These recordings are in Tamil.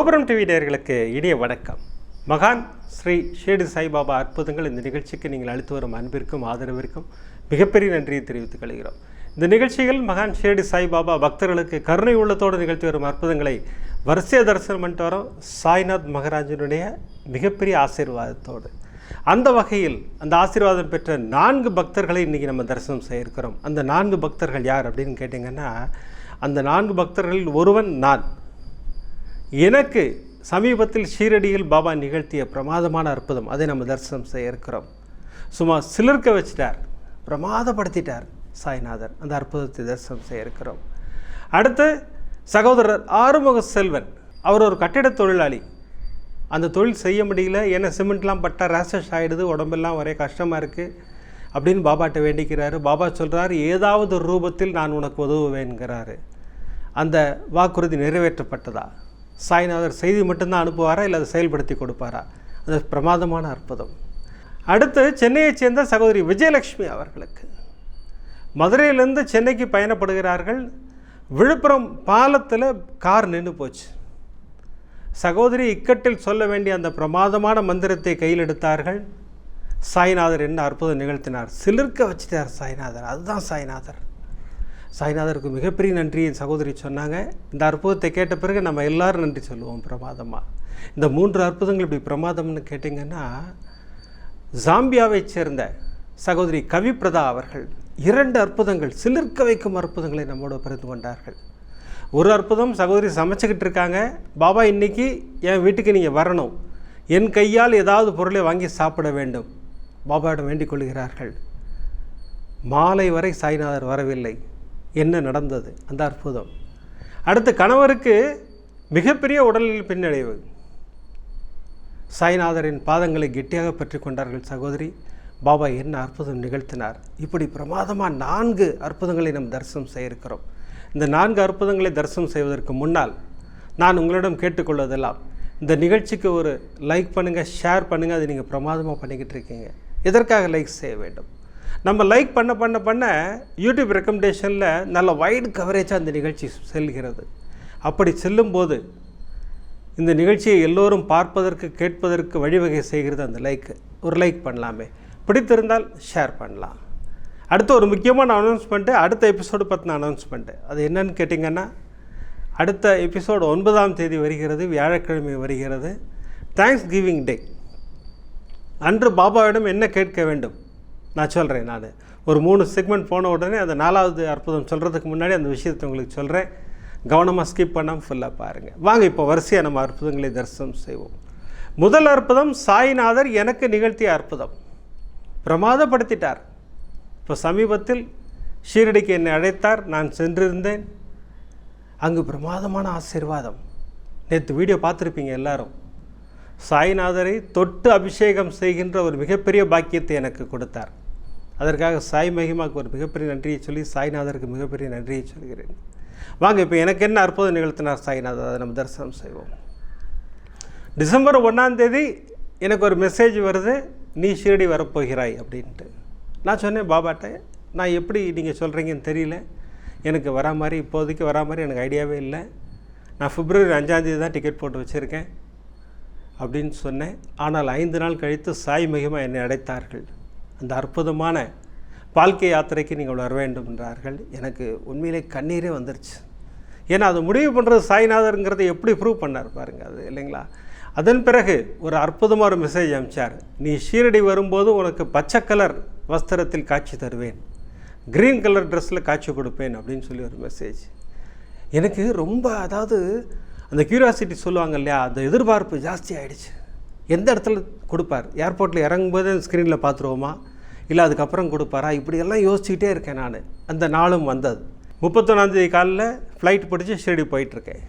கோபுரம் டிவி நேர்களுக்கு இனிய வணக்கம். மகான் ஸ்ரீ ஷேடு சாய்பாபா அற்புதங்கள் இந்த நிகழ்ச்சிக்கு நீங்கள் அளித்து வரும் அன்பிற்கும் ஆதரவிற்கும் மிகப்பெரிய நன்றியை தெரிவித்துக் கொள்கிறோம். இந்த நிகழ்ச்சியில் மகான் ஷேடு சாய்பாபா பக்தர்களுக்கு கருணை உள்ளத்தோடு நிகழ்த்தி வரும் அற்புதங்களை வரிசைய தரிசனம் பண்ணிட்டு வரோம். சாய்நாத் மகராஜனுடைய மிகப்பெரிய ஆசீர்வாதத்தோடு. அந்த வகையில் அந்த ஆசீர்வாதம் பெற்ற நான்கு பக்தர்களை இன்றைக்கி நம்ம தரிசனம் செய்ய இருக்கிறோம் அந்த நான்கு பக்தர்கள் யார் அப்படின்னு கேட்டிங்கன்னா அந்த நான்கு பக்தர்களில் ஒருவன் நான். எனக்கு சமீபத்தில் ஷீரடியில் பாபா நிகழ்த்திய பிரமாதமான அற்புதம் அதை நம்ம தரிசனம் செய்ய இருக்கிறோம். சும்மா சிலிர்க்க வச்சிட்டார். பிரமாதப்படுத்திட்டார் சாய்நாதர். அந்த அற்புதத்தை தரிசனம் செய்ய இருக்கிறோம். அடுத்து சகோதரர் ஆறுமுக செல்வன். அவர் ஒரு கட்டிட தொழிலாளி. அந்த தொழில் செய்ய முடியல. ஏன்னா சிமெண்ட்லாம் பட்டா ரேஷஸ் ஆகிடுது உடம்பெல்லாம் ஒரே கஷ்டமாக இருக்குது அப்படின்னு பாபாட்ட வேண்டிக்கிறாரு. பாபா சொல்கிறாரு ஏதாவது ஒரு ரூபத்தில் நான் உனக்கு உதவுவேன்கிறாரு. அந்த வாக்குறுதி நிறைவேற்றப்பட்டதா? சாய்நாதர் செய்தி மட்டும்தான் அனுப்புவாரா இல்லை அதை செயல்படுத்தி கொடுப்பாரா? அது பிரமாதமான அற்புதம். அடுத்து சென்னையைச் சேர்ந்த சகோதரி விஜயலட்சுமி அவர்களுக்கு. மதுரையிலேருந்து சென்னைக்கு பயணப்படுகிறார்கள். விழுப்புரம் பாலத்தில் கார் நின்று போச்சு. சகோதரி இக்கட்டில் சொல்ல வேண்டிய அந்த பிரமாதமான மந்திரத்தை கையில் எடுத்தார்கள். சாய்நாதர் என்ன அற்புதம் நிகழ்த்தினார்? சிலிர்க்க வச்சிட்டார் சாய்நாதர். அதுதான் சாய்நாதர். சாய்நாதருக்கு மிகப்பெரிய நன்றி என் சகோதரி சொன்னாங்க. இந்த அற்புதத்தை கேட்ட பிறகு நம்ம எல்லாரும் நன்றி சொல்லுவோம் பிரமாதமாக இந்த மூன்று அற்புதங்கள் இப்படி பிரமாதம்னு கேட்டிங்கன்னா ஜாம்பியாவைச் சேர்ந்த சகோதரி கவிப்பிரதா அவர்கள் இரண்டு அற்புதங்கள் சிலிர்க்க வைக்கும் அற்புதங்களை நம்மோடு பகிர்ந்து கொண்டார்கள். ஒரு அற்புதம் சகோதரி சமைச்சிக்கிட்டு இருக்காங்க. பாபா இன்னைக்கு என் வீட்டுக்கு நீங்கள் வரணும். என் கையால் ஏதாவது பொருளை வாங்கி சாப்பிட வேண்டும். பாபாவிடம் வேண்டிக் கொள்கிறார்கள். மாலை வரை சாய்நாதர் வரவில்லை. என்ன நடந்தது? அந்த அற்புதம். அடுத்து கணவருக்கு மிகப்பெரிய உடலில் பின்னடைவு. சாய்நாதரின் பாதங்களை கெட்டியாக பற்றி கொண்டார்கள் சகோதரி. பாபா என்ன அற்புதம் நிகழ்த்தினார்? இப்படி பிரமாதமாக நான்கு அற்புதங்களை நம் தரிசனம் செய்ய இருக்கிறோம் இந்த நான்கு அற்புதங்களை தரிசனம் செய்வதற்கு முன்னால் நான் உங்களிடம் கேட்டுக்கொள்வதெல்லாம் இந்த நிகழ்ச்சிக்கு ஒரு லைக் பண்ணுங்கள் ஷேர் பண்ணுங்கள் அதை நீங்கள் பிரமாதமாக பண்ணிக்கிட்டு இருக்கீங்க. எதற்காக லைக் செய்ய வேண்டும்? நம்ம லைக் பண்ண பண்ண பண்ண யூடியூப் ரெக்கமெண்டேஷனில் நல்ல வைடு கவரேஜாக அந்த நிகழ்ச்சி செல்கிறது. அப்படி செல்லும்போது இந்த நிகழ்ச்சியை எல்லோரும் பார்ப்பதற்கு கேட்பதற்கு வழிவகை செய்கிறது அந்த லைக்கு ஒரு லைக் பண்ணலாமே. பிடித்திருந்தால் ஷேர் பண்ணலாம். அடுத்து ஒரு முக்கியமான அனௌன்ஸ்மெண்ட்டு அடுத்த எபிசோடு பற்றின அனௌன்ஸ்மெண்ட்டு அது என்னன்னு கேட்டிங்கன்னா அடுத்த எபிசோடு ஒன்பதாம் தேதி வருகிறது வியாழக்கிழமை வருகிறது. தேங்க்ஸ் கிவிங் டே அன்று பாபாவிடம் என்ன கேட்க வேண்டும்? நான் சொல்கிறேன் நான். ஒரு மூணு செக்மெண்ட் போன உடனே அந்த நாலாவது அற்புதம் சொல்கிறதுக்கு முன்னாடி அந்த விஷயத்தை உங்களுக்கு சொல்கிறேன் கவனமாக ஸ்கிப் பண்ணாமல் ஃபுல்லாக பாருங்கள் வாங்க இப்போ வரிசையாக நம்ம அற்புதங்களை தரிசனம் செய்வோம். முதல் அற்புதம் சாய்நாதர் எனக்கு நிகழ்த்திய அற்புதம். பிரமாதப்படுத்திட்டார். இப்போ சமீபத்தில் ஷீரடிக்கு என்னை அழைத்தார். நான் சென்றிருந்தேன். அங்கு பிரமாதமான ஆசீர்வாதம். நேற்று வீடியோ பார்த்துருப்பீங்க எல்லாரும். சாய்நாதரை தொட்டு அபிஷேகம் செய்கின்ற ஒரு மிகப்பெரிய பாக்கியத்தை எனக்கு கொடுத்தார். அதற்காக சாய் மகிமாவுக்கு ஒரு மிகப்பெரிய நன்றியை சொல்லி சாய்நாதருக்கு மிகப்பெரிய நன்றியை சொல்கிறேன். வாங்க இப்போ எனக்கு என்ன அற்புதம் நிகழ்த்தினார் சாய்நாதர்? அதை நம்ம தரிசனம் செய்வோம். டிசம்பர் ஒன்றாம் தேதி எனக்கு ஒரு மெசேஜ் வருது நீ ஷீரடி வரப்போகிறாய் அப்படின்ட்டு. நான் சொன்னேன் பாபாட்ட நான் எப்படி நீங்கள் சொல்கிறீங்கன்னு தெரியல. எனக்கு வரா மாதிரி இப்போதைக்கு வரா மாதிரி எனக்கு ஐடியாவே இல்லை. நான் பிப்ரவரி அஞ்சாந்தேதி தான் டிக்கெட் போட்டு வச்சுருக்கேன் அப்படின்னு சொன்னேன். ஆனால் ஐந்து நாள் கழித்து சாய் மகிமா என்னை அடைத்தார்கள். அந்த அற்புதமான வாழ்க்கை யாத்திரைக்கு நீங்கள் வர வேண்டும் என்றார்கள். எனக்கு உண்மையிலே கண்ணீரே வந்துருச்சு. ஏன்னா அது முடிவு பண்ணுறது சாய்நாதருங்கிறத எப்படி ப்ரூவ் பண்ணார் பாருங்கள் அது இல்லைங்களா? அதன் பிறகு ஒரு அற்புதமாக ஒரு மெசேஜ் அனுப்பிச்சார். நீ ஷீரடி வரும்போது உனக்கு பச்சை கலர் வஸ்திரத்தில் காட்சி தருவேன். க்ரீன் கலர் ட்ரெஸ்ஸில் காட்சி கொடுப்பேன் அப்படின்னு சொல்லி ஒரு மெசேஜ் எனக்கு ரொம்ப அதாவது அந்த கியூரியாசிட்டி சொல்லுவாங்க இல்லையா அந்த எதிர்பார்ப்பு ஜாஸ்தி ஆகிடுச்சு எந்த இடத்துல கொடுப்பார்? ஏர்போர்ட்டில் இறங்கும்போது அந்த ஸ்க்ரீனில் பார்த்துருவோமா? இல்லை அதுக்கப்புறம் கொடுப்பாரா? இப்படியெல்லாம் யோசிச்சுக்கிட்டே இருக்கேன் நான். அந்த நாளும் வந்தது. முப்பத்தொன்னாந்தேதி காலையில் ஃப்ளைட் பிடிச்சி ஷிரடி போயிட்டுருக்கேன்.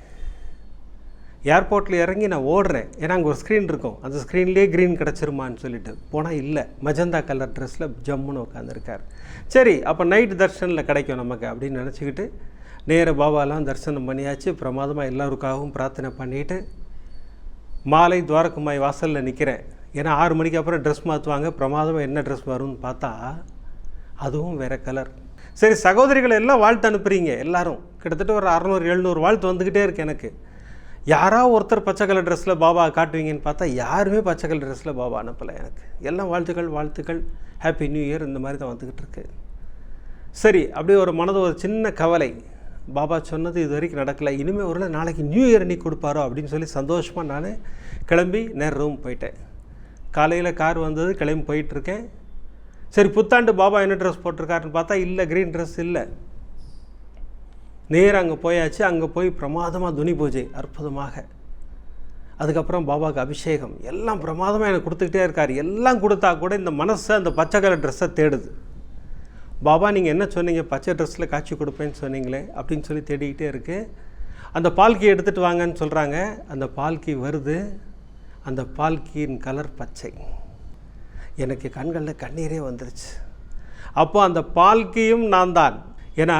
ஏர்போர்ட்டில் இறங்கி நான் ஓடுறேன். ஏன்னா அங்கே ஒரு ஸ்க்ரீன் இருக்கும். அந்த ஸ்க்ரீன்லேயே க்ரீன் கிடச்சிருமான்னு சொல்லிட்டு. போனால் இல்லை. மஜந்தா கலர் ட்ரெஸ்ஸில் ஜம்முன்னு உட்காந்துருக்கார் சரி அப்போ நைட் தர்ஷனில் கிடைக்கும் நமக்கு அப்படின்னு நினச்சிக்கிட்டு நேர பாபாலாம் தரிசனம் பண்ணியாச்சு. பிரமாதமாக எல்லோருக்காகவும் பிரார்த்தனை பண்ணிவிட்டு மாலை துவாரகுமாய் வாசலில் நிற்கிறேன் ஏன்னா ஆறு மணிக்கு அப்புறம் ட்ரெஸ் மாற்றுவாங்க பிரமாதமாக என்ன ட்ரெஸ் வரும்னு பார்த்தா அதுவும் வேறு கலர் சரி சகோதரிகளை எல்லாம் வாழ்த்து அனுப்புகிறீங்க எல்லாரும். கிட்டத்தட்ட ஒரு அறநூறு எழுநூறு வாழ்த்து வந்துக்கிட்டே இருக்கு எனக்கு. யாராவது ஒருத்தர் பச்சை கலர் ட்ரெஸ்ஸில் பாபா காட்டுவீங்கன்னு பார்த்தா யாருமே பச்சை கலர் ட்ரெஸ்ஸில் பாபா அனுப்பலை எனக்கு. எல்லாம் வாழ்த்துக்கள் வாழ்த்துக்கள். ஹாப்பி நியூ இயர் இந்த மாதிரி தான் வந்துக்கிட்டு இருக்கு. சரி அப்படியே ஒரு மனது ஒரு சின்ன கவலை. பாபா சொன்னது இது வரைக்கும் நடக்கலை. இனிமேல் ஒரு நாள் நாளைக்கு நியூ இயர் அன்னைக்கு கொடுப்பாரோ அப்படின்னு சொல்லி சந்தோஷமாக நான் கிளம்பி நேர் ரூம் போயிட்டேன். காலையில் கார் வந்தது கிளம்பி போயிட்டுருக்கேன். சரி புத்தாண்டு பாபா என்ன ட்ரெஸ் போட்டிருக்காருன்னு பார்த்தா இல்லை க்ரீன் ட்ரெஸ் இல்லை. நேர் அங்கே போயாச்சு. அங்கே போய் பிரமாதமாக துணி பூஜை அற்புதமாக. அதுக்கப்புறம் பாபாவுக்கு அபிஷேகம். எல்லாம் பிரமாதமாக எனக்கு கொடுத்துக்கிட்டே இருக்கார். எல்லாம் கொடுத்தா கூட இந்த மனசை அந்த பச்சை கலர் ட்ரெஸ்ஸை தேடுது. பாபா நீங்கள் என்ன சொன்னீங்க? பச்சை ட்ரெஸ்ஸில் காட்சி கொடுப்பேன்னு சொன்னீங்களே அப்படின்னு சொல்லி தேடிக்கிட்டே இருக்குது அந்த பால்கி எடுத்துகிட்டு வாங்கன்னு சொல்கிறாங்க அந்த பால்கி வருது. அந்த பால்கியின் கலர் பச்சை. எனக்கு கண்களில் கண்ணீரே வந்துருச்சு. அப்போ அந்த பால்கியும் நான் தான் ஏன்னா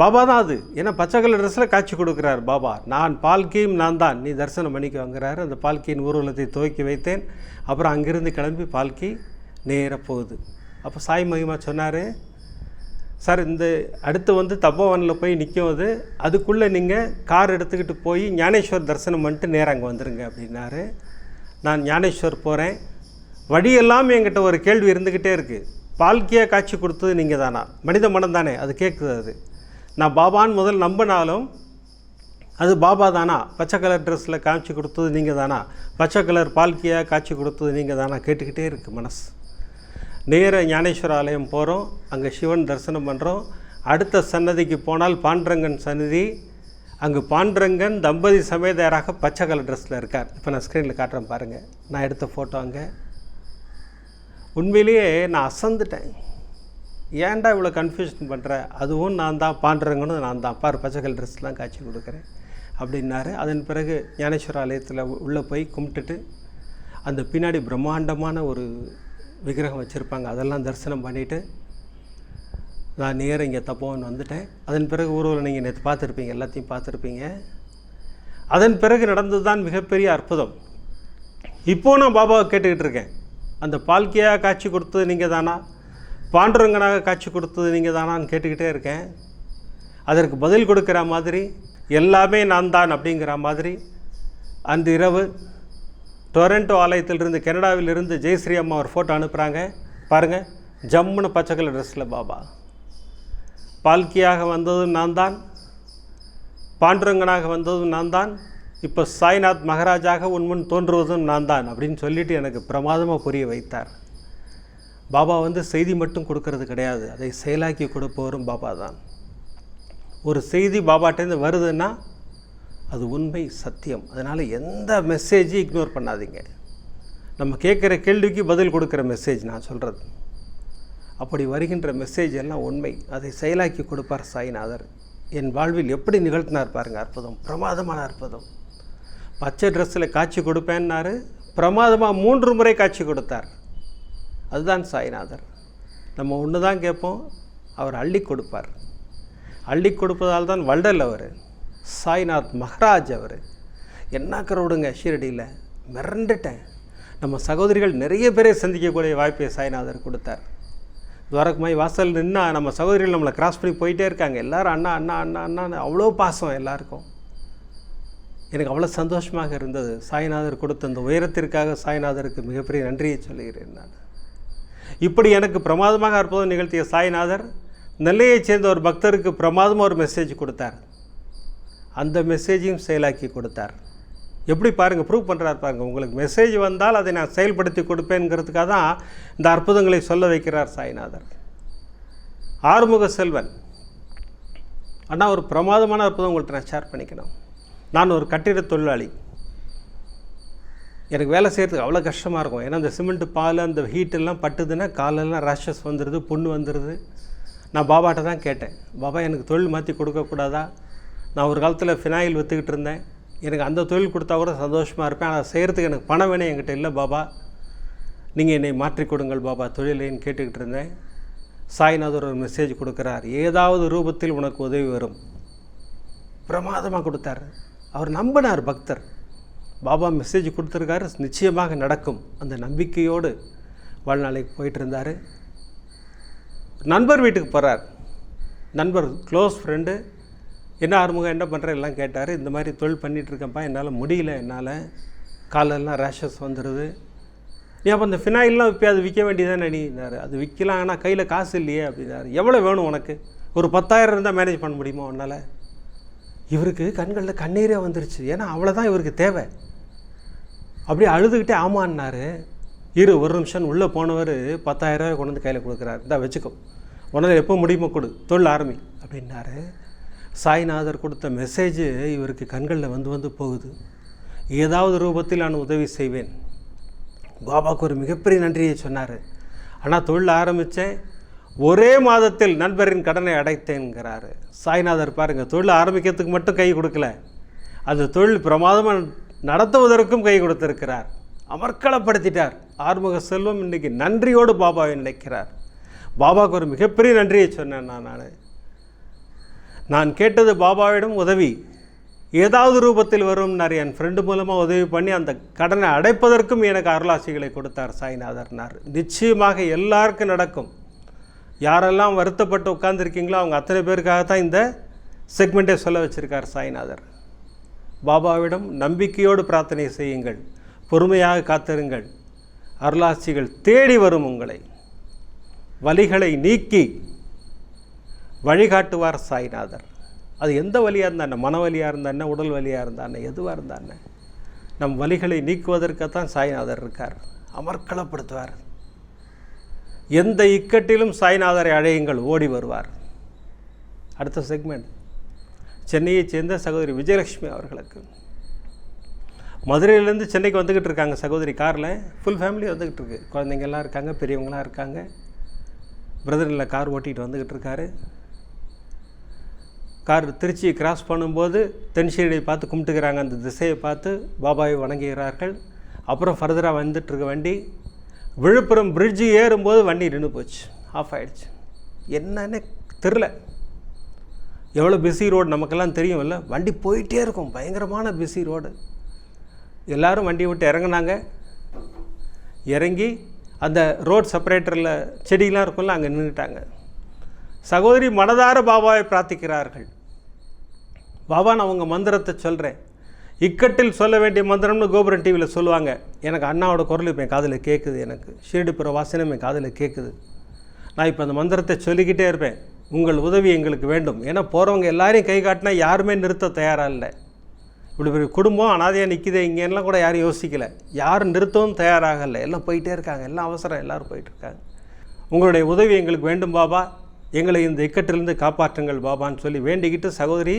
பாபா தான் அது. ஏன்னா பச்சை கலர் ட்ரெஸ்ஸில் காட்சி கொடுக்குறார் பாபா. நான் பால்கியும் நான் தான் நீ தரிசனம் பண்ணிக்க வாங்குறாரு அந்த பால்கியின் ஊர்வலத்தை துவக்கி வைத்தேன். அப்புறம் அங்கிருந்து கிளம்பி பால்கி நேராக போகுது. அப்போ சாய் மகிமா சொன்னார் சார் இந்த அடுத்து வந்து தப்போவனில் போய் நிற்கும் அது. அதுக்குள்ளே நீங்கள் கார் எடுத்துக்கிட்டு போய் ஞானேஸ்வர் தரிசனம் பண்ணிட்டு நேராக அங்கே வந்துடுங்க அப்படின்னாரு. நான் ஞானேஸ்வர் போகிறேன் வழியெல்லாம் என்கிட்ட ஒரு கேள்வி இருந்துக்கிட்டே இருக்குது பால்கியாக காட்சி கொடுத்தது நீங்கள் தானா மனித மனம் தானே அது கேட்குது அது. நான் பாபான்னு முதல் நம்பினாலும் அது பாபா தானா? பச்சை கலர் ட்ரெஸ்ஸில் காட்சி கொடுத்தது நீங்கள் தானா பச்சை கலர் பால்கியாக காட்சி கொடுத்தது நீங்கள் தானா கேட்டுக்கிட்டே இருக்குது மனசு. நேர ஞானேஸ்வர ஆலயம் போகிறோம் அங்கே சிவன் தரிசனம் பண்ணுறோம் அடுத்த சன்னதிக்கு போனால் பாண்டரங்கன் சன்னதி. அங்கு பாண்டரங்கன் தம்பதி சமேதராக பச்சை கலர் ட்ரெஸ்ஸில் இருக்கார். இப்போ நான் ஸ்க்ரீனில் காட்டுறேன் பாருங்கள் நான் எடுத்த ஃபோட்டோ அங்கே. உண்மையிலேயே நான் அசந்துட்டேன். ஏன்டா இவ்வளோ கன்ஃபியூஷன் பண்ணுற அதுவும் நான் தான் பாண்டரங்கனும் நான் தான். பாரு பச்சை கலர் ட்ரெஸ்லாம் காய்ச்சி கொடுக்குறேன். அப்படின்னாரு. அதன் பிறகு ஞானேஸ்வர ஆலயத்தில் உள்ளே போய் கும்பிட்டுட்டு அந்த பின்னாடி பிரம்மாண்டமான ஒரு விக்கிரகம் வச்சுருப்பாங்க. அதெல்லாம் தரிசனம் பண்ணிவிட்டு நான் நேராக இங்கே தப்போன்னு வந்துட்டேன். அதன் பிறகு ஊர்வலம் நீங்கள் நேற்று பார்த்துருப்பீங்க எல்லாத்தையும் பார்த்துருப்பீங்க. அதன் பிறகு நடந்தது தான் மிகப்பெரிய அற்புதம். இப்போது நான் பாபாவை கேட்டுக்கிட்டு இருக்கேன். அந்த பால்கியாக காட்சி கொடுத்தது நீங்கள் தானா பாண்டுரங்கனாக காட்சி கொடுத்தது நீங்கள் தானான்னு கேட்டுக்கிட்டே இருக்கேன். அதற்கு பதில் கொடுக்குற மாதிரி எல்லாமே நான் தான் அப்படிங்கிற மாதிரி அன்று இரவு டொரண்டோ ஆலயத்திலிருந்து கனடாவிலிருந்து ஜெயஸ்ரீ அம்மா ஒரு ஃபோட்டோ அனுப்புகிறாங்க பாருங்கள் ஜம்முன்னு பச்சை கலர் ட்ரெஸ்ஸில் பாபா. பால்கியாக வந்ததும் நான் தான் பாண்டுரங்கனாக வந்ததும் நான் தான் இப்போ சாய்நாத் மகாராஜாக உன் முன் தோன்றுவதும் நான் தான் அப்படின்னு சொல்லிட்டு எனக்கு பிரமாதமாக புரிய வைத்தார். பாபா வந்து செய்தி மட்டும் கொடுக்கறது கிடையாது. அதை செயலாக்கி கொடுப்பவரும் பாபா தான். ஒரு செய்தி பாபாட்டேருந்து வருதுன்னா அது உண்மை சத்தியம். அதனால் எந்த மெசேஜையும் இக்னோர் பண்ணாதீங்க. நம்ம கேட்குற கேள்விக்கு பதில் கொடுக்குற மெசேஜ் நான் சொல்கிறது அப்படி வருகின்ற மெசேஜ் எல்லாம் உண்மை. அதை செயலாக்கி கொடுப்பார் சாய்நாதர். என் வாழ்வில் எப்படி நிகழ்த்தினார் பாருங்கள் அற்புதம். பிரமாதமான அற்புதம். பச்சை ட்ரெஸ்ஸில் காட்சி கொடுப்பேன்னாரு. பிரமாதமாக மூன்று முறை காட்சி கொடுத்தார். அதுதான் சாய்நாதர். நம்ம ஒன்று தான் கேட்போம் அவர் அள்ளி கொடுப்பார். அள்ளி கொடுப்பதால் தான் வல்டல் அவர் சாய்நாத் மஹராஜ் அவர். என்ன கரோடுங்க ஷீரடியில்? மிரண்டுட்டேன். நம்ம சகோதரிகள் நிறைய பேரை சந்திக்கக்கூடிய வாய்ப்பை சாய்நாதர் கொடுத்தார். துவரக்குமாய் வாசல் நின்னா நம்ம சகோதரிகள் நம்மளை கிராஸ் பண்ணி போயிட்டே இருக்காங்க. எல்லோரும் அண்ணா அண்ணா அண்ணா அண்ணான்னு அவ்வளோ பாசம் எல்லாருக்கும். எனக்கு அவ்வளோ சந்தோஷமாக இருந்தது. சாய்நாதர் கொடுத்த அந்த உயரத்திற்காக சாய்நாதருக்கு மிகப்பெரிய நன்றியை சொல்லுகிறேன் நான். இப்படி எனக்கு பிரமாதமாக அற்புதம் நிகழ்த்திய சாய்நாதர் நெல்லையைச் சேர்ந்த ஒரு பக்தருக்கு பிரமாதமாக ஒரு மெசேஜ் கொடுத்தார். அந்த மெசேஜையும் செயலாக்கி கொடுத்தார். எப்படி பாருங்கள் ப்ரூவ் பண்ணுறாரு பாருங்கள் உங்களுக்கு மெசேஜ் வந்தால் அதை நான் செயல்படுத்தி கொடுப்பேங்கிறதுக்காக தான் இந்த அற்புதங்களை சொல்ல வைக்கிறார் சாய்நாதர். ஆறுமுக செல்வன். ஆனால் ஒரு பிரமாதமான அற்புதம் உங்கள்கிட்ட நான் ஷேர் பண்ணிக்கணும். நான் ஒரு கட்டிட தொழிலாளி. எனக்கு வேலை செய்கிறதுக்கு அவ்வளோ கஷ்டமாக இருக்கும். ஏன்னா அந்த சிமெண்ட்டு பால் அந்த ஹீட்டெல்லாம் பட்டுதுன்னா காலெல்லாம் ரேஷஸ் வந்துடுது புண்ணு வந்துடுது நான் பாபாட்ட தான் கேட்டேன். பாபா எனக்கு தொழில் மாற்றி கொடுக்கக்கூடாதா? நான் ஒரு காலத்தில் ஃபினாயில் விற்றுக்கிட்டு இருந்தேன். எனக்கு அந்த தொழில் கொடுத்தா கூட சந்தோஷமாக இருப்பேன். ஆனால் செய்கிறதுக்கு எனக்கு பணம் வேணும் என்கிட்ட இல்லை பாபா. நீங்கள் என்னை மாற்றி கொடுங்கள் பாபா. தொழிலேன்னு கேட்டுக்கிட்டு இருந்தேன். சாய்நாதர் ஒரு மெசேஜ் கொடுக்குறார். ஏதாவது ரூபத்தில் உனக்கு உதவி வரும். பிரமாதமாக கொடுத்தார். அவர் நம்பினார் பக்தர். பாபா மெசேஜ் கொடுத்துருக்காரு. நிச்சயமாக நடக்கும். அந்த நம்பிக்கையோடு வாழ்நாளைக்கு போயிட்டு இருந்தார். நண்பர் வீட்டுக்கு போகிறார் நண்பர் க்ளோஸ் ஃப்ரெண்டு என்ன ஆறுமுகம் என்ன பண்ணுற எல்லாம் கேட்டார். இந்த மாதிரி தொழில் பண்ணிகிட்ருக்கேன்ப்பா என்னால் முடியல என்னால் காலெல்லாம் ரேஷஸ் வந்துடுது நீ அப்போ அந்த ஃபினாயில்லாம் விற்பி அது விற்க வேண்டியதானே நீனாரு அது விற்கலாம் ஆனால் கையில் காசு இல்லையே அப்படின்னாரு. எவ்வளோ வேணும் உனக்கு? ஒரு பத்தாயிரம் இருந்தால் மேனேஜ் பண்ண முடியுமா உன்னால்? இவருக்கு கண்களில் கண்ணீரே வந்துருச்சு. ஏன்னா அவ்வளோதான் இவருக்கு தேவை. அப்படியே அழுதுகிட்டே ஆமான்னாரு. இரு ஒரு நிமிஷம் உள்ளே போனவர் பத்தாயிரரூவா கொண்டு வந்து கையில் கொடுக்குறாரு. இந்தா வச்சுக்கோ. உனக்கு எப்போ முடியுமோ கொடு. தொழில் ஆரம்பி அப்படின்னாரு. சாய்நாதர் கொடுத்த மெசேஜ் இவருக்கு கண்களில் வந்து வந்து போகுது. ஏதாவது ரூபத்தில் நான் உதவி செய்வேன். பாபாவுக்கு ஒரு மிகப்பெரிய நன்றியை சொன்னார். ஆனால் தொழில் ஆரம்பித்தேன் ஒரே மாதத்தில் நண்பரின் கடனை அடைத்தேங்கிறாரு சாய்நாதர் பாருங்கள் தொழில் ஆரம்பிக்கிறதுக்கு மட்டும் கை கொடுக்கல. அந்த தொழில் பிரமாதமாக நடத்துவதற்கும் கை கொடுத்திருக்கிறார். அமர்க்களப்படுத்திட்டார். ஆறுமுக செல்வம் இன்றைக்கி நன்றியோடு பாபாவை நினைக்கிறார். பாபாவுக்கு ஒரு மிகப்பெரிய நன்றியை சொன்னேன் நான் நான். நான் கேட்டது பாபாவிடம் உதவி. ஏதாவது ரூபத்தில் வரும்னார் என் ஃப்ரெண்டு மூலமாக உதவி பண்ணி அந்த கடனை அடைப்பதற்கும் எனக்கு அருளாசிகளை கொடுத்தார் சாய்நாதர்னார் நிச்சயமாக எல்லாருக்கும் நடக்கும். யாரெல்லாம் வருத்தப்பட்டு உட்கார்ந்துருக்கீங்களோ அவங்க அத்தனை பேருக்காக தான் இந்த செக்மெண்ட்டை சொல்ல வச்சுருக்கார் சாய்நாதர். பாபாவிடம் நம்பிக்கையோடு பிரார்த்தனை செய்யுங்கள். பொறுமையாக காத்திருங்கள். அருளாசிகள் தேடி வரும் உங்களை. வலிகளை நீக்கி வழிகாட்டுவார் சாய்நாதர். அது எந்த வழியாக இருந்தா மன வலியாக இருந்தா உடல் வலியாக இருந்தா எதுவாக இருந்தா நம் வழிகளை நீக்குவதற்குத்தான் சாய்நாதர் இருக்கார். அமர்க்களப்படுத்துவார். எந்த இக்கட்டிலும் சாய்நாதரை அழையுங்கள் ஓடி வருவார். அடுத்த செக்மெண்ட் சென்னையைச் சேர்ந்த சகோதரி விஜயலட்சுமி அவர்களுக்கு. மதுரையிலேருந்து சென்னைக்கு வந்துக்கிட்டு இருக்காங்க சகோதரி காரில். ஃபுல் ஃபேமிலி வந்துக்கிட்டு இருக்கு. குழந்தைங்கள்லாம் இருக்காங்க பெரியவங்களாம் இருக்காங்க. பிரதர் இல்லை கார் ஓட்டிகிட்டு வந்துக்கிட்டு இருக்காரு. கார் திருச்சியை கிராஸ் பண்ணும்போது தென்சீரடியை பார்த்து கும்பிட்டுக்கிறாங்க. அந்த திசையை பார்த்து பாபாவை வணங்குகிறார்கள். அப்புறம் ஃபர்தராக வந்துட்டுருக்க வண்டி விழுப்புரம் பிரிட்ஜு ஏறும்போது வண்டி நின்று போச்சு. ஆஃப் ஆயிடுச்சு. என்னன்னு தெரில எவ்வளோ பிஸி ரோடு நமக்கெல்லாம் தெரியும்ல. வண்டி போயிட்டே இருக்கும். பயங்கரமான பிஸி ரோடு எல்லாரும் வண்டியை விட்டு இறங்குனாங்க. இறங்கி அந்த ரோட் செப்பரேட்டரில் செடியெலாம் இருக்கும்ல அங்கே நின்றுட்டாங்க சகோதரி மனதார பாபாவை பிரார்த்திக்கிறார்கள். பாபா நான் உங்கள் மந்திரத்தை சொல்கிறேன் இக்கட்டில் சொல்ல வேண்டிய மந்திரம்னு கோபுரம் டிவியில் சொல்லுவாங்க. எனக்கு அண்ணாவோட குரல் இப்போ என் காதில் கேட்குது எனக்கு. ஷீரடிப்புற வாசனம் என் காதில் கேட்குது நான் இப்போ அந்த மந்திரத்தை சொல்லிக்கிட்டே இருப்பேன். உங்கள் உதவி எங்களுக்கு வேண்டும். ஏன்னா போகிறவங்க எல்லாரையும் கை காட்டினா யாருமே நிறுத்த தயாராக இல்லை. இப்படி பெரிய குடும்பம் அனாதையாக நிற்கிதே இங்கேலாம் கூட யாரும் யோசிக்கலை. யாரும் நிறுத்தவும் தயாராகலை. எல்லாம் போயிட்டே இருக்காங்க. எல்லாம் அவசரம். எல்லோரும் போயிட்டுருக்காங்க உங்களுடைய உதவி எங்களுக்கு வேண்டும் பாபா. எங்களை இந்த இக்கட்டிலிருந்து காப்பாற்றுங்கள் பாபான்னு சொல்லி வேண்டிக்கிட்டு சகோதரி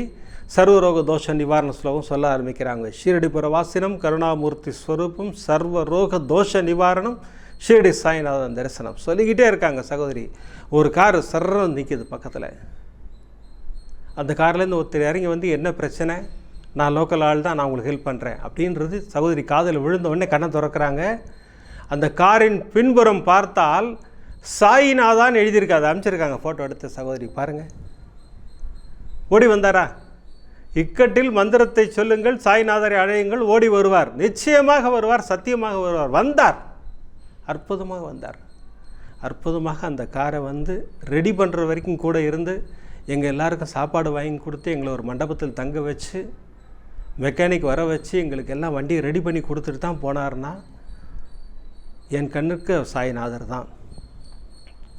சர்வரோக தோஷ நிவாரண ஸ்லோகம் சொல்ல ஆரம்பிக்கிறாங்க. ஷீரடி பிரவாசினம் கருணாமூர்த்தி ஸ்வரூபம் சர்வரோக தோஷ நிவாரணம் ஷீரடி சாய்நாதன் தரிசனம் சொல்லிக்கிட்டே இருக்காங்க சகோதரி. ஒரு கார் சர்றம் நிற்கிது பக்கத்தில். அந்த கார்லேருந்து ஒருத்தர் இறங்கி வந்து என்ன பிரச்சனை? நான் லோக்கல் ஆள் தான் நான் உங்களுக்கு ஹெல்ப் பண்ணுறேன் அப்படின்றது சகோதரி காதில் விழுந்த உடனே கண்ணை திறக்கிறாங்க. அந்த காரின் பின்புறம் பார்த்தால் சாயினாதான் எழுதியிருக்காது அமைச்சிருக்காங்க ஃபோட்டோ எடுத்த சகோதரி பாருங்கள் ஓடி வந்தாரா? இக்கட்டில் மந்திரத்தை சொல்லுங்கள் சாய்நாதரை அழையுங்கள் ஓடி வருவார். நிச்சயமாக வருவார் சத்தியமாக வருவார். வந்தார். அற்புதமாக வந்தார். அற்புதமாக அந்த காரை வந்து ரெடி பண்ணுற வரைக்கும் கூட இருந்து எங்கள் எல்லாருக்கும் சாப்பாடு வாங்கி கொடுத்து எங்களை ஒரு மண்டபத்தில் தங்க வச்சு மெக்கானிக் வர வச்சு எங்களுக்கு எல்லாம் வண்டியை ரெடி பண்ணி கொடுத்துட்டு தான் போனார்னா என் கண்ணுக்கு சாய்நாதர் தான்.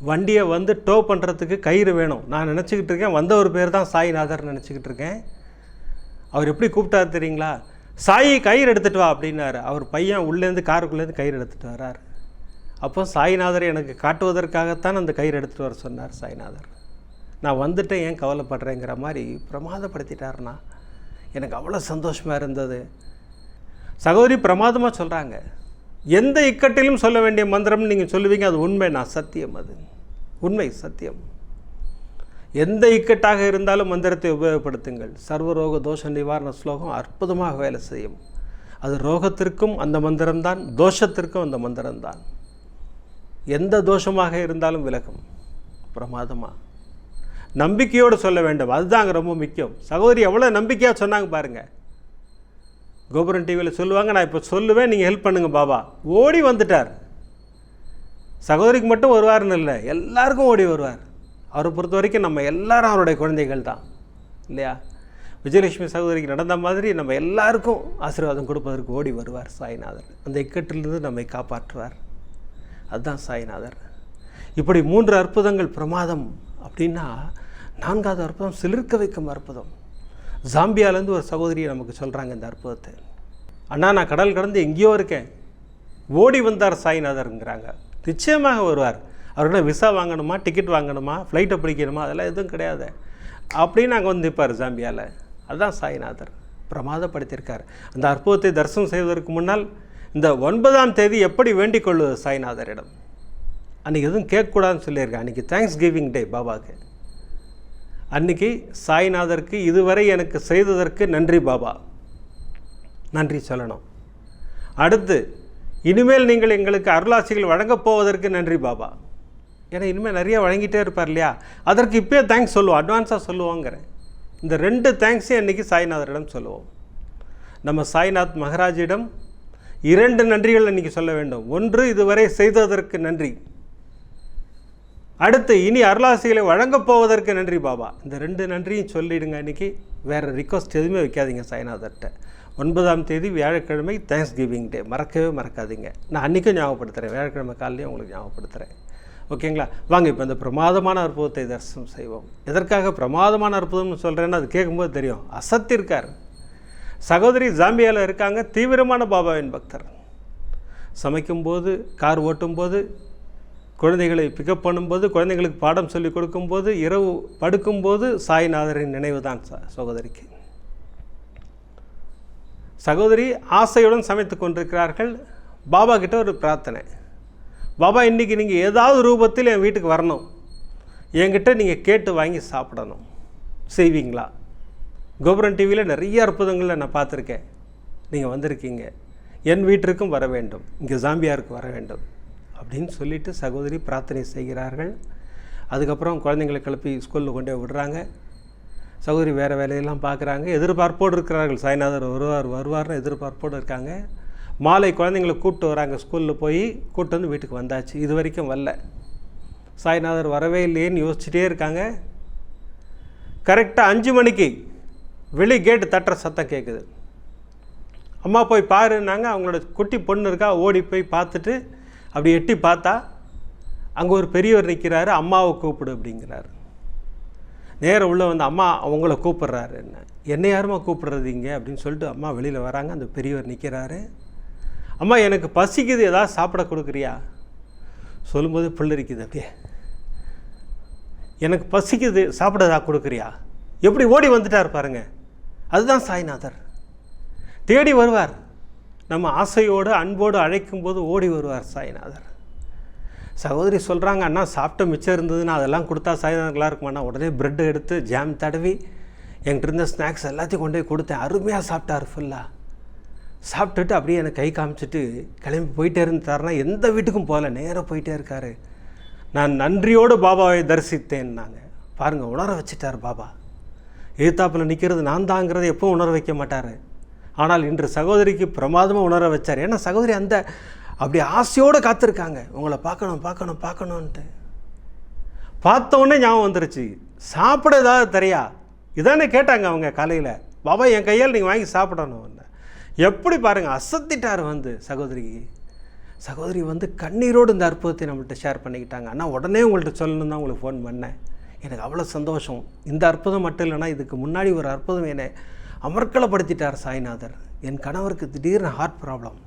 வண்டியை வந்து டோ பண்ணுறதுக்கு கயிறு வேணும். நான் நினச்சிக்கிட்டு இருக்கேன். வந்த ஒரு பேர் தான் சாய்நாதர் நினச்சிக்கிட்டு இருக்கேன். அவர் எப்படி கூப்பிட்டாரு தெரியுங்களா? சாயி கயிறு எடுத்துகிட்டு வா அப்படின்னாரு. அவர் பையன் உள்ளேருந்து காருக்குள்ளேருந்து கயிறு எடுத்துகிட்டு வரார். அப்போ சாய்நாதர் எனக்கு காட்டுவதற்காகத்தான் அந்த கயிறு எடுத்துகிட்டு வர சொன்னார் சாய்நாதர். நான் வந்துட்டேன் ஏன் கவலைப்படுறேங்கிற மாதிரி பிரமாதப்படுத்திட்டாருன்னா எனக்கு அவ்வளோ சந்தோஷமாக இருந்தது. சகோதரி பிரமாதமாக சொல்கிறாங்க எந்த இக்கட்டிலும் சொல்ல வேண்டிய மந்திரம்னு நீங்கள் சொல்லுவீங்க அது உண்மை. நான் சத்தியம் அது. உண்மை சத்தியம். எந்த இக்கட்டாக இருந்தாலும் மந்திரத்தை உபயோகப்படுத்துங்கள். சர்வரோக தோஷ நிவாரண ஸ்லோகம் அற்புதமாக வேலை செய்யும். அது ரோகத்திற்கும் அந்த மந்திரம்தான் தோஷத்திற்கும் அந்த மந்திரம்தான். எந்த தோஷமாக இருந்தாலும் விலகும். பிரமாதமாக நம்பிக்கையோடு சொல்ல வேண்டும். அதுதான் ரொம்ப முக்கியம். சகோதரி எவ்வளோ நம்பிக்கையாக சொன்னாங்க பாருங்கள் கோபுரம் டிவியில் சொல்லுவாங்க நான் இப்போ சொல்லுவேன் நீங்கள் ஹெல்ப் பண்ணுங்கள் பாபா. ஓடி வந்துட்டார். சகோதரிக்கு மட்டும் வருவார்னு இல்லை எல்லாருக்கும் ஓடி வருவார். அவரை பொறுத்த வரைக்கும் நம்ம எல்லாரும் அவருடைய குழந்தைகள் தான். இல்லையா? விஜயலட்சுமி சகோதரிக்கு நடந்த மாதிரி நம்ம எல்லாருக்கும் ஆசீர்வாதம் கொடுப்பதற்கு ஓடி வருவார் சாய்நாதர். அந்த இக்கட்டிலிருந்து நம்மை காப்பாற்றுவார். அதுதான் சாய்நாதர். இப்படி மூன்று அற்புதங்கள் பிரமாதம் அப்படின்னா நான்காவது அற்புதம் சிலிர்க்க வைக்கும் அற்புதம். ஜாம்பியாலேருந்து ஒரு சகோதரியை நமக்கு சொல்கிறாங்க இந்த அற்புதத்தை. அண்ணா நான் கடல் கடந்து எங்கேயோ இருக்கேன். ஓடி வந்தார் சாய்நாதருங்கிறாங்க. நிச்சயமாக வருவார். அவர்கிட்ட விசா வாங்கணுமா டிக்கெட் வாங்கணுமா ஃப்ளைட்டை பிடிக்கணுமா அதெல்லாம் எதுவும் கிடையாது. அப்படின்னு அங்கே வந்து நிற்பார் ஜாம்பியாவில் அதுதான் சாய்நாதர். பிரமாதப்படுத்தியிருக்கார். அந்த அற்புதத்தை தரிசனம் செய்வதற்கு முன்னால் இந்த ஒன்பதாம் தேதி எப்படி வேண்டிக் கொள்வது சாய்நாதரிடம்? அன்றைக்கி எதுவும் கேட்கக்கூடாதுன்னு சொல்லியிருக்கேன் அன்றைக்கி தேங்க்ஸ் கிவிங் டே பாபாவுக்கு. அன்றைக்கி சாய்நாதருக்கு இதுவரை எனக்கு செய்ததற்கு நன்றி பாபா. நன்றி சொல்லணும். அடுத்து இனிமேல் நீங்கள் எங்களுக்கு அருளாசிகள் வழங்கப் போவதற்கு நன்றி பாபா. ஏன்னா இனிமேல் நிறைய வழங்கிட்டே இருப்பார் இல்லையா? அதற்கு இப்போயே தேங்க்ஸ் சொல்லுவோம் அட்வான்ஸாக சொல்லுவோங்கிறேன். இந்த ரெண்டு தேங்க்ஸையும் அன்றைக்கி சாய்நாதரிடம் சொல்லுவோம். நம்ம சாய்நாத் மகராஜிடம் இரண்டு நன்றிகள் அன்றைக்கி சொல்ல வேண்டும். ஒன்று இதுவரை செய்ததற்கு நன்றி. அடுத்து இனி அருளாசிகளை வழங்கப் போவதற்கு நன்றி பாபா. இந்த ரெண்டு நன்றியும் சொல்லிடுங்க அன்றைக்கி வேறு ரிக்வஸ்ட் எதுவுமே வைக்காதீங்க சாய்நாதர்கிட்ட. ஒன்பதாம் தேதி வியாழக்கிழமை தேங்க்ஸ் கிவிங் டே மறக்கவே மறக்காதீங்க. நான் அன்றைக்கும் ஞாபகப்படுத்துகிறேன் வியாழக்கிழமை காலையும் உங்களுக்கு ஞாபகப்படுத்துகிறேன் ஓகேங்களா? வாங்க இப்போ இந்த பிரமாதமான அற்புதத்தை தரிசனம் செய்வோம். எதற்காக பிரமாதமான அற்புதம்னு சொல்கிறேன்னு அது கேட்கும்போது தெரியும். அசத்திருக்கார் சகோதரி ஜாம்பியாவில் இருக்காங்க. தீவிரமான பாபாவின் பக்தர். சமைக்கும்போது கார் ஓட்டும்போது குழந்தைகளை பிக்கப் பண்ணும்போது குழந்தைங்களுக்கு பாடம் சொல்லி கொடுக்கும்போது இரவு படுக்கும்போது சாய்நாதரின் நினைவு தான் சகோதரிக்கு. சகோதரி ஆசையுடன் சமைத்து கொண்டிருக்கிறார்கள். பாபா கிட்ட ஒரு பிரார்த்தனை. பாபா இன்றைக்கி நீங்கள் ஏதாவது ரூபத்தில் என் வீட்டுக்கு வரணும். என்கிட்ட நீங்கள் கேட்டு வாங்கி சாப்பிடணும். செய்வீங்களா? கோபுரம் டிவியில் நிறைய அற்புதங்களை நான் பார்த்துருக்கேன். நீங்கள் வந்திருக்கீங்க. என் வீட்டிற்கும் வர வேண்டும். இங்கே ஜாம்பியாருக்கு வர வேண்டும். அப்படின்னு சொல்லிவிட்டு சகோதரி பிரார்த்தனை செய்கிறார்கள். அதுக்கப்புறம் குழந்தைங்களை கிளப்பி ஸ்கூலில் கொண்டு போய் விடுறாங்க. சௌகரி வேறு வேலையெல்லாம் பார்க்குறாங்க. எதிர்பார்ப்போடு இருக்கிறார்கள். சாய்நாதர் வருவார் வருவார்னு எதிர்பார்ப்போடு இருக்காங்க. மாலை குழந்தைங்களை கூப்பிட்டு வராங்க. ஸ்கூலில் போய் கூப்பிட்டு வந்து வீட்டுக்கு வந்தாச்சு. இது வரைக்கும் வரல. சாய்நாதர் வரவே இல்லையேன்னு யோசிச்சுட்டே இருக்காங்க. கரெக்டாக அஞ்சு மணிக்கு வெளி கேட்டு தட்டுற சத்தம் கேட்குது அம்மா போய் பாருன்னாங்க. அவங்களோட குட்டி பொண்ணு இருக்கா ஓடி போய் பார்த்துட்டு அப்படி எட்டி பார்த்தா அங்கே ஒரு பெரியவர் நிற்கிறாரு அம்மாவை கூப்பிடு அப்படிங்கிறாரு. நேரம் உள்ளே வந்து அம்மா அவங்கள கூப்பிட்றாரு என்ன? என்ன யாருமா கூப்பிட்றதீங்க இங்கே? அப்படின்னு சொல்லிட்டு அம்மா வெளியில் வராங்க. அந்த பெரியவர் நிற்கிறாரு அம்மா எனக்கு பசிக்குது. ஏதாவது சாப்பிட கொடுக்குறியா? சொல்லும்போது பிள்ளரிக்குது அப்படியே. எனக்கு பசிக்குது. சாப்பிட ஏதாவது கொடுக்குறியா? எப்படி ஓடி வந்துட்டார் பாருங்க. அதுதான் சாய்நாதர். தேடி வருவார். நம்ம ஆசையோடு அன்போடு அழைக்கும்போது ஓடி வருவார் சாய்நாதர். சகோதரி சொல்கிறாங்க அண்ணா சாப்பிட்ட மிச்சம் இருந்ததுன்னா அதெல்லாம் கொடுத்தா சாயந்தரங்களாக இருக்குமாண்ணா. உடனே ப்ரெட் எடுத்து ஜாம் தடவி என்கிட்ட இருந்த ஸ்நாக்ஸ் எல்லாத்தையும் கொண்டு போய் கொடுத்தேன். அருமையாக சாப்பிட்டார் ஃபுல்லாக சாப்பிட்டுட்டு அப்படியே எனக்கு கை காமிச்சிட்டு கிளம்பி போயிட்டே இருந்தாருன்னா எந்த வீட்டுக்கும் போகல நேராக போயிட்டே இருக்காரு. நான் நன்றியோடு பாபாவை தரிசித்தேன் நாங்கள் பாருங்கள் உணர வச்சிட்டார் பாபா. எதிர்த்தாப்பில் நிற்கிறது நான் தாங்கிறத எப்பவும் உணர வைக்க மாட்டார். ஆனால் இன்று சகோதரிக்கு பிரமாதமாக உணர வச்சார். ஏன்னா சகோதரி அந்த அப்படி ஆசையோடு காத்திருக்காங்க. உங்களை பார்க்கணும் பார்க்கணும் பார்க்கணுன்ட்டு பார்த்த உடனே ஞாபகம் வந்துருச்சு. சாப்பிட ஏதாவது தெரியா? இதானே கேட்டாங்க அவங்க காலையில். பாபா என் கையால் நீங்கள் வாங்கி சாப்பிடணும் எப்படி பாருங்கள் அசத்திட்டார் வந்து சகோதரிக்கு சகோதரி வந்து கண்ணீரோடு இந்த அற்புதத்தை நம்மள்ட்ட ஷேர் பண்ணிக்கிட்டாங்க. ஆனால் உடனே உங்கள்கிட்ட சொல்லணும் தான் உங்களுக்கு ஃபோன் பண்ணேன். எனக்கு அவ்வளோ சந்தோஷம். இந்த அற்புதம் மட்டும் இல்லைன்னா இதுக்கு முன்னாடி ஒரு அற்புதம் என்னை அமர்க்கலப்படுத்திட்டார் சாய்நாதர். என் கணவருக்கு திடீர்னு ஹார்ட் ப்ராப்ளம்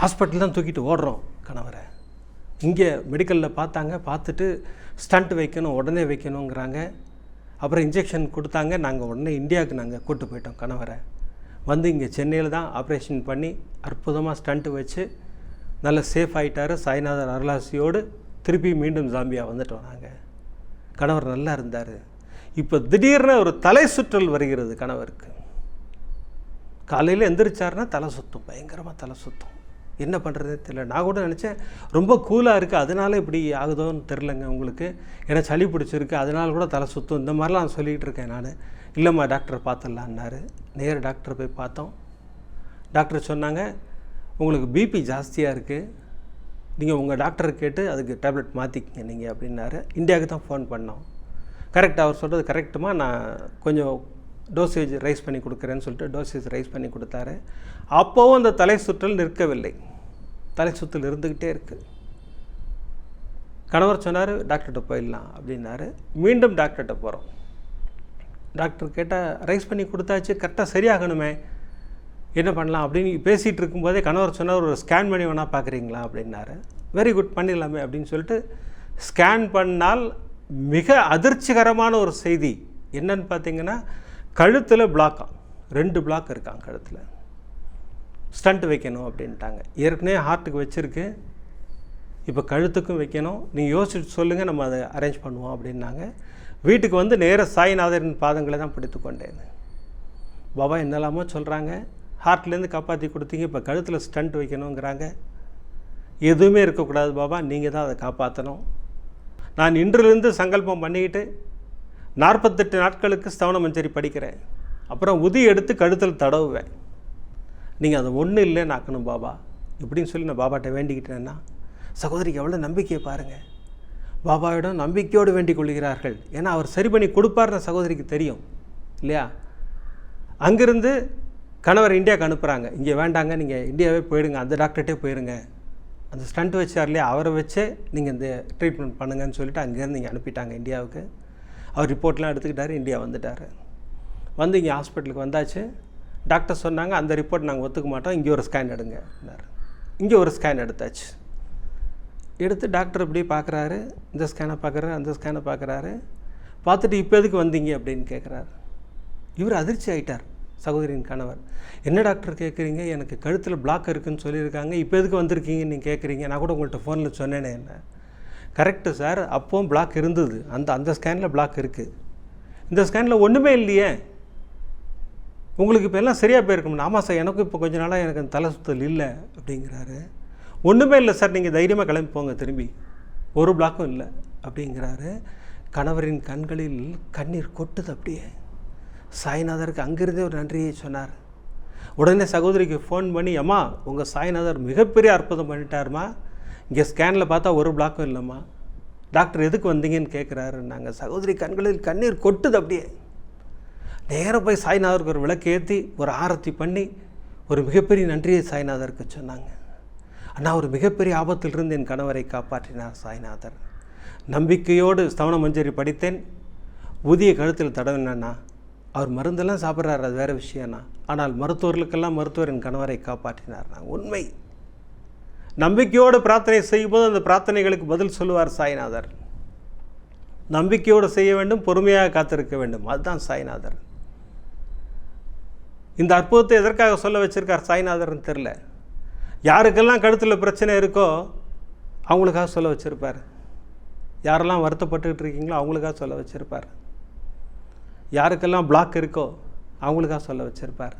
ஹாஸ்பிட்டல் தான் தூக்கிட்டு ஓடுறோம் கணவரை. இங்கே மெடிக்கலில் பார்த்தாங்க பார்த்துட்டு ஸ்டண்ட் வைக்கணும் உடனே வைக்கணுங்கிறாங்க. அப்புறம் இன்ஜெக்ஷன் கொடுத்தாங்க நாங்கள் உடனே இந்தியாவுக்கு நாங்கள் கூப்பிட்டு போயிட்டோம் கணவரை. வந்து இங்கே சென்னையில் தான் ஆப்ரேஷன் பண்ணி அற்புதமாக ஸ்டண்ட்டு வச்சு நல்ல சேஃப் ஆகிட்டார் சாய்நாதர் அருளாசியோடு திருப்பி மீண்டும் ஜாம்பியா வந்துட்டோம் நாங்கள் கணவர் நல்லா இருந்தார். இப்போ திடீர்னு ஒரு தலை சுற்றல் வருகிறது கணவருக்கு. காலையில் எந்திரிச்சாருன்னா தலை சுத்தும் பயங்கரமாக தலை சுத்தும். என்ன பண்ணுறது தெரியல. நான் கூட நினச்சேன் ரொம்ப கூலாக இருக்குது அதனால இப்படி ஆகுதோன்னு தெரிலங்க உங்களுக்கு. ஏன்னா சளி பிடிச்சிருக்கு. அதனால கூட தலை சுற்றும் இந்த மாதிரிலாம் சொல்லிகிட்டு இருக்கேன் நான். இல்லைம்மா டாக்டரை பார்த்துடலான்னாரு. நேரு டாக்டர் போய் பார்த்தோம். டாக்டர் சொன்னாங்க உங்களுக்கு பிபி ஜாஸ்தியாக இருக்குது நீங்கள் உங்கள் டாக்டரை கேட்டு அதுக்கு டேப்லெட் மாற்றிக்கிங்க நீங்கள் அப்படின்னாரு. இந்தியாவுக்கு தான் ஃபோன் பண்ணோம். கரெக்ட் அவர் சொல்கிறது கரெக்டுமா நான் கொஞ்சம் டோசேஜ் ரைஸ் பண்ணி கொடுக்குறேன்னு சொல்லிட்டு டோசேஜ் ரைஸ் பண்ணி கொடுத்தாரு. அப்போவும் அந்த தலை சுற்றல் நிற்கவில்லை. தலை சுற்றல் இருந்துக்கிட்டே இருக்குது கணவர் சொன்னார் டாக்டர்கிட்ட போயிடலாம் அப்படின்னாரு. மீண்டும் டாக்டர்கிட்ட போகிறோம் டாக்டர் கேட்டால் ரைஸ் பண்ணி கொடுத்தாச்சு கரெக்டாக சரியாகணுமே. என்ன பண்ணலாம்? அப்படின்னு பேசிகிட்டு இருக்கும்போதே கணவர் சொன்னார் ஒரு ஸ்கேன் பண்ணி வேணால் பார்க்குறீங்களா? அப்படின்னாரு. வெரி குட் பண்ணிடலாமே அப்படின்னு சொல்லிட்டு ஸ்கேன் பண்ணால் மிக அதிர்ச்சிகரமான ஒரு செய்தி என்னன்னு பார்த்தீங்கன்னா கழுத்தில் பிளாக்கா ரெண்டு பிளாக் இருக்கான் கழுத்தில். ஸ்டண்ட் வைக்கணும் அப்படின்ட்டாங்க. ஏற்கனவே ஹார்ட்டுக்கு வச்சுருக்கு. இப்போ கழுத்துக்கும் வைக்கணும். நீங்கள் யோசிச்சு சொல்லுங்கள் நம்ம அதை அரேஞ்ச் பண்ணுவோம் அப்படின்னாங்க. வீட்டுக்கு வந்து நேர சாய்நாதரின் பாதங்களை தான் பிடித்து கொண்டேன். பாபா என்னெல்லாமோ சொல்கிறாங்க ஹார்ட்லேருந்து காப்பாற்றி கொடுத்தீங்க இப்போ கழுத்தில் ஸ்டண்ட் வைக்கணுங்கிறாங்க. எதுவுமே இருக்கக்கூடாது பாபா. நீங்கள் தான் அதை காப்பாற்றணும் நான் இன்றிலிருந்து சங்கல்பம் பண்ணிக்கிட்டு நாற்பத்தெட்டு நாட்களுக்கு ஸ்தவன மஞ்சரி படிக்கிறேன். அப்புறம் உதி எடுத்து கழுத்தில் தடவுவேன். நீங்கள் அதை ஒன்றும் இல்லைன்னு ஆக்கணும் பாபா. இப்படின்னு சொல்லி நான் பாபாட்ட வேண்டிக்கிட்டேன்னா சகோதரிக்கு எவ்வளோ நம்பிக்கையை பாருங்கள் பாபாவிடம் நம்பிக்கையோடு வேண்டிக் கொள்கிறார்கள். ஏன்னா அவர் சரி பண்ணி கொடுப்பார்னு சகோதரிக்கு தெரியும். இல்லையா? அங்கேருந்து கணவர் இந்தியாவுக்கு அனுப்புகிறாங்க இங்கே வேண்டாங்க நீங்கள் இந்தியாவே போயிடுங்க அந்த டாக்டர்கிட்டே போயிடுங்க அந்த ஸ்டண்ட் வச்சார் இல்லையா அவரை வச்சே நீங்கள் இந்த ட்ரீட்மெண்ட் பண்ணுங்கன்னு சொல்லிட்டு அங்கேருந்து இங்கே அனுப்பிட்டாங்க இந்தியாவுக்கு. அவர் ரிப்போர்ட்லாம் எடுத்துக்கிட்டாரு இந்தியா வந்துட்டார். வந்து இங்கே ஹாஸ்பிட்டலுக்கு வந்தாச்சு. டாக்டர் சொன்னாங்க அந்த ரிப்போர்ட் நாங்கள் ஒத்துக்க மாட்டோம் இங்கே ஒரு ஸ்கேன் எடுங்க இங்கே ஒரு ஸ்கேன் எடுத்தாச்சு. எடுத்து டாக்டர் இப்படி பார்க்குறாரு இந்த ஸ்கேனை பார்க்குறாரு அந்த ஸ்கேனை பார்க்குறாரு பார்த்துட்டு இப்போ எதுக்கு வந்தீங்க? அப்படின்னு கேட்குறாரு இவர் அதிர்ச்சி ஆகிட்டார் சகோதரியின் கணவர். என்ன டாக்டர் கேட்குறீங்க எனக்கு கழுத்தில் பிளாக் இருக்குதுன்னு சொல்லியிருக்காங்க. இப்போ எதுக்கு வந்திருக்கீங்கன்னு நீங்கள் கேட்குறீங்க நான் கூட உங்கள்கிட்ட ஃபோனில் சொன்னேனே என்ன? கரெக்டு சார் அப்போவும் பிளாக் இருந்தது. அந்த அந்த ஸ்கேனில் பிளாக் இருக்குது இந்த ஸ்கேனில் ஒன்றுமே இல்லையே. உங்களுக்கு இப்போ எல்லாம் சரியாக போயிருக்கும் ஆமாம் சார் எனக்கும் இப்போ கொஞ்ச நாளாக எனக்கு அந்த தலை சுத்தல் இல்லை அப்படிங்கிறாரு. ஒன்றுமே இல்லை சார் நீங்கள் தைரியமாக கிளம்பி போங்க திரும்பி. ஒரு பிளாக்கும் இல்லை அப்படிங்கிறாரு. கணவரின் கண்களில் கண்ணீர் கொட்டுது அப்படியே. சாய்நாதருக்கு அங்கிருந்தே ஒரு நன்றியை சொன்னார். உடனே சகோதரிக்கு ஃபோன் பண்ணி அம்மா உங்கள் சாய்நாதர் மிகப்பெரிய அற்புதம் பண்ணிட்டாருமா. இங்கே ஸ்கேனில் பார்த்தா ஒரு பிளாக்கும் இல்லைம்மா. டாக்டர் எதுக்கு வந்தீங்கன்னு கேட்குறாரு நாங்கள் சகோதரி கண்களில் கண்ணீர் கொட்டுது அப்படியே. நேராக போய் சாய்நாதருக்கு ஒரு விளக்கேற்றி ஒரு ஆரத்தி பண்ணி ஒரு மிகப்பெரிய நன்றியை சாய்நாதருக்கு சொன்னாங்க. அண்ணா ஒரு மிகப்பெரிய ஆபத்திலிருந்து என் கணவரை காப்பாற்றினார் சாய்நாதர். நம்பிக்கையோடு ஸ்தவன மஞ்சரி படித்தேன். ஊதிய கழுத்தில் தடவினண்ணா அவர் மருந்தெல்லாம் சாப்பிட்றாரு அது வேறு விஷயம்னா ஆனால் மருத்துவர்களுக்கெல்லாம் மருத்துவர் என் கணவரை காப்பாற்றினார் நான் உண்மை. நம்பிக்கையோடு பிரார்த்தனை செய்யும்போது அந்த பிரார்த்தனைகளுக்கு பதில் சொல்லுவார் சாய்நாதர். நம்பிக்கையோடு செய்ய வேண்டும் பொறுமையாக காத்திருக்க வேண்டும். அதுதான் சாய்நாதர். இந்த அற்புதத்தை எதற்காக சொல்ல வச்சிருக்கார் சாய்நாதர்னு தெரில யாருக்கெல்லாம் கழுத்தில் பிரச்சனை இருக்கோ அவங்களுக்காக சொல்ல வச்சுருப்பார். யாரெல்லாம் வருத்தப்பட்டுக்கிட்டு இருக்கீங்களோ அவங்களுக்காக சொல்ல வச்சுருப்பார். யாருக்கெல்லாம் பிளாக் இருக்கோ அவங்களுக்காக சொல்ல வச்சுருப்பார்.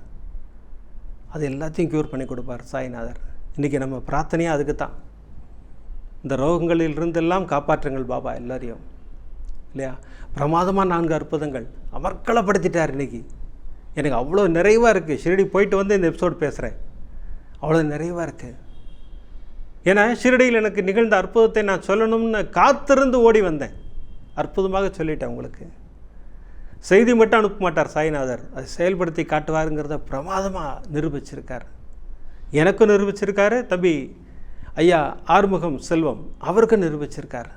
அது எல்லாத்தையும் க்யூர் பண்ணி கொடுப்பார் சாய்நாதர். இன்றைக்கி நம்ம பிரார்த்தனையாக அதுக்கு தான் இந்த ரோகங்களில் இருந்தெல்லாம் காப்பாற்றுங்கள் பாபா எல்லாரையும். இல்லையா? பிரமாதமாக நான்கு அற்புதங்கள். அமர்க்களப்படுத்திட்டார் இன்றைக்கி. எனக்கு அவ்வளோ நிறைவாக இருக்குது ஷிரடி போயிட்டு வந்து இந்த எபிசோட் பேசுகிறேன் அவ்வளோ நிறைவாக இருக்குது ஏன்னா ஷிரடியில் எனக்கு நிகழ்ந்த அற்புதத்தை நான் சொல்லணும்னு காத்திருந்து ஓடி வந்தேன். அற்புதமாக சொல்லிட்டேன் உங்களுக்கு. செய்தி மட்டும் அனுப்ப மாட்டார் சாய்நாதர். அதை செயல்படுத்தி காட்டுவாருங்கிறத பிரமாதமாக நிரூபிச்சிருக்கார். எனக்கும் நிரூபிச்சிருக்காரு தம்பி ஐயா ஆறுமுகம் செல்வம் அவருக்கும் நிரூபிச்சிருக்கார்.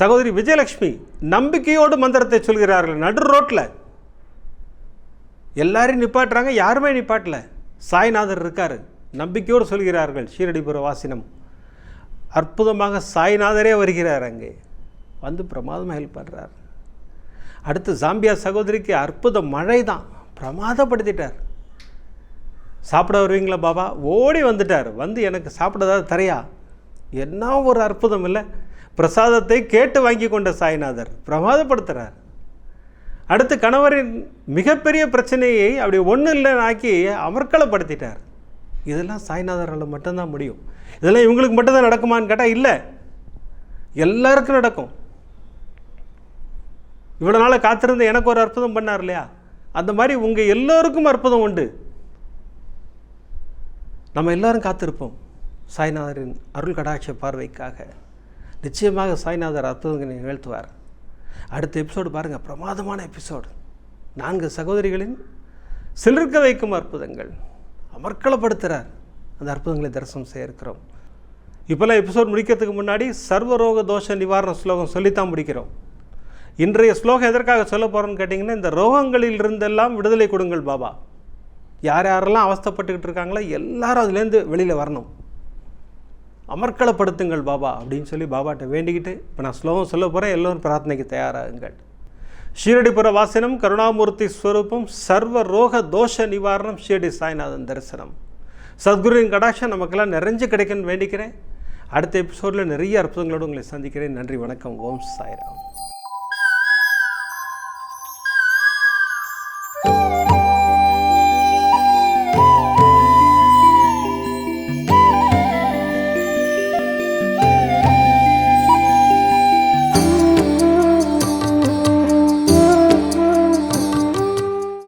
சகோதரி விஜயலட்சுமி நம்பிக்கையோடு மந்திரத்தை சொல்கிறார்கள். நடு ரோட்டில் எல்லாரையும் நிப்பாட்டுறாங்க யாருமே நிப்பாட்டல. சாய்நாதர் இருக்கார் நம்பிக்கையோடு சொல்கிறார்கள் ஷீரடிபுர வாசினம். அற்புதமாக சாய்நாதரே வருகிறார் அங்கே. வந்து பிரமாதமாக ஹெல்ப் பண்ணுறார் அடுத்து ஜாம்பியா சகோதரிக்கு அற்புத மழை தான் பிரமாதப்படுத்திட்டார். சாப்பிட வருவீங்களா பாபா? ஓடி வந்துட்டார். வந்து எனக்கு சாப்பிடதாவது தரையா? என்ன ஒரு அற்புதம் இல்லை. பிரசாதத்தை கேட்டு வாங்கி கொண்ட சாய்நாதர் பிரமாதப்படுத்துகிறார் அடுத்து கணவரின் மிகப்பெரிய பிரச்சனையை அப்படி ஒன்றும் இல்லைன்னு ஆக்கி அமர்க்களப்படுத்திட்டார். இதெல்லாம் சாய்நாதரால் மட்டும்தான் முடியும். இதெல்லாம் இவங்களுக்கு மட்டும்தான் நடக்குமான்னு கேட்டால் இல்லை. எல்லாருக்கும் நடக்கும். இவ்வளோ நாள் காத்திருந்து எனக்கு ஒரு அற்புதம் பண்ணார் இல்லையா? அந்த மாதிரி உங்கள் எல்லோருக்கும் அற்புதம் உண்டு. நம்ம எல்லாரும் காத்திருப்போம். சாய்நாதரின் அருள் கடாட்ச பார்வைக்காக. நிச்சயமாக சாய்நாதர் அற்புதங்களை நிகழ்த்துவார். அடுத்த எபிசோடு பாருங்கள் பிரமாதமான எபிசோடு. நான்கு சகோதரிகளின் சிலிர்க்க வைக்கும் அற்புதங்கள். அமர்க்களப்படுத்துகிறார் அந்த அற்புதங்களை தரிசனம் செய்ய இருக்கிறோம் இப்போல்லாம் எபிசோட் முடிக்கிறதுக்கு முன்னாடி சர்வரோக தோஷ நிவாரண ஸ்லோகம் சொல்லித்தான் முடிக்கிறோம். இன்றைய ஸ்லோகம் எதற்காக சொல்ல போகிறோன்னு கேட்டிங்கன்னா இந்த ரோகங்களில் இருந்தெல்லாம் விடுதலை கொடுங்கள் பாபா. யார் யாரெல்லாம் அவஸ்தைப்பட்டுக்கிட்டு இருக்காங்களோ எல்லாரும் அதுலேருந்து வெளியில் வரணும். அமர்க்களப்படுத்துங்கள் பாபா அப்படின்னு சொல்லி பாபாட்ட வேண்டிக்கிட்டு இப்போ நான் ஸ்லோகம் சொல்ல போகிறேன் எல்லோரும் பிரார்த்தனைக்கு தயாராகுங்கள். ஷீரடிபுர வாசனம் கருணாமூர்த்தி ஸ்வரூபம் சர்வ ரோக தோஷ நிவாரணம் ஷீரடி சாய்நாதன் தரிசனம். சத்குருவின் கடாட்சம் நமக்கெல்லாம் நிறைஞ்சு கிடைக்குன்னு வேண்டிக்கிறேன். அடுத்த எபிசோடில் நிறைய அற்புதங்களோடு உங்களை சந்திக்கிறேன். நன்றி வணக்கம். ஓம் சாய்ராம்.